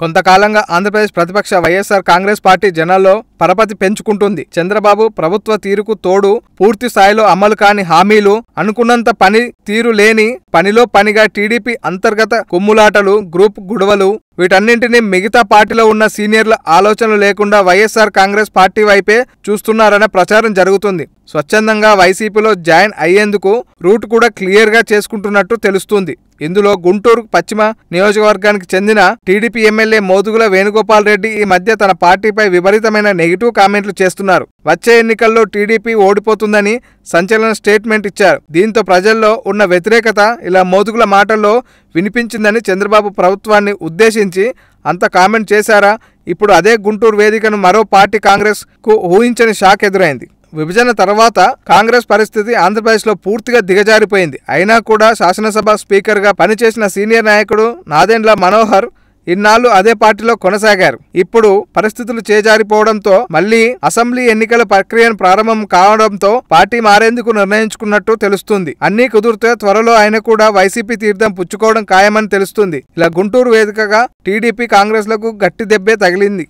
కొంతకాలంగా ఆంధ్రప్రదేశ్ ప్రతిపక్ష వైఎస్ఆర్ కాంగ్రెస్ పార్టీ జనాల్లో పరపతి పెంచుకుంటుంది. చంద్రబాబు ప్రభుత్వ తీరుకు తోడు పూర్తి స్థాయిలో అమలు కాని హామీలు అనుకున్నంత పని తీరు లేని పనిలో పనిగా టీడీపీ అంతర్గత కుమ్ములాటలు గ్రూప్ గొడవలు వీటన్నింటినీ మిగతా పార్టీలో ఉన్న సీనియర్ల ఆలోచనలు లేకుండా వైఎస్ఆర్ కాంగ్రెస్ పార్టీ వైపే చూస్తున్నారనే ప్రచారం జరుగుతుంది. స్వచ్ఛందంగా వైసీపీలో జాయిన్ అయ్యేందుకు రూట్ కూడా క్లియర్గా చేసుకుంటున్నట్టు తెలుస్తుంది. ఇందులో గుంటూరు పశ్చిమ నియోజకవర్గానికి చెందిన టీడీపీ ఎమ్మెల్యే మోదుగుల వేణుగోపాల్ రెడ్డి ఈ మధ్య తన పార్టీపై విపరీతమైన నెగిటివ్ కామెంట్లు చేస్తున్నారు. వచ్చే ఎన్నికల్లో టీడీపీ ఓడిపోతుందని సంచలన స్టేట్మెంట్ ఇచ్చారు. దీంతో ప్రజల్లో ఉన్న వ్యతిరేకత ఇలా మోదుగుల మాటల్లో వినిపించిందని చంద్రబాబు ప్రభుత్వాన్ని ఉద్దేశించి అంత కామెంట్ చేశారా? ఇప్పుడు అదే గుంటూరు వేదికను మరో పార్టీ కాంగ్రెస్కు ఊహించని షాక్ ఎదురైంది. విభజన తర్వాత కాంగ్రెస్ పరిస్థితి ఆంధ్రప్రదేశ్లో పూర్తిగా దిగజారిపోయింది. అయినా కూడా శాసనసభ స్పీకర్గా పనిచేసిన సీనియర్ నాయకుడు నాదెండ్ల మనోహర్ ఇన్నాళ్ళు అదే పార్టీలో కొనసాగారు. ఇప్పుడు పరిస్థితులు చేజారిపోవడంతో మళ్ళీ అసెంబ్లీ ఎన్నికల ప్రక్రియను ప్రారంభం కావడంతో పార్టీ మారేందుకు నిర్ణయించుకున్నట్టు తెలుస్తుంది. అన్నీ కుదిరితే త్వరలో ఆయన కూడా వైసీపీ తీర్థం పుచ్చుకోవడం ఖాయమని తెలుస్తుంది. ఇలా గుంటూరు వేదికగా టీడీపీ కాంగ్రెస్లకు గట్టి దెబ్బే తగిలింది.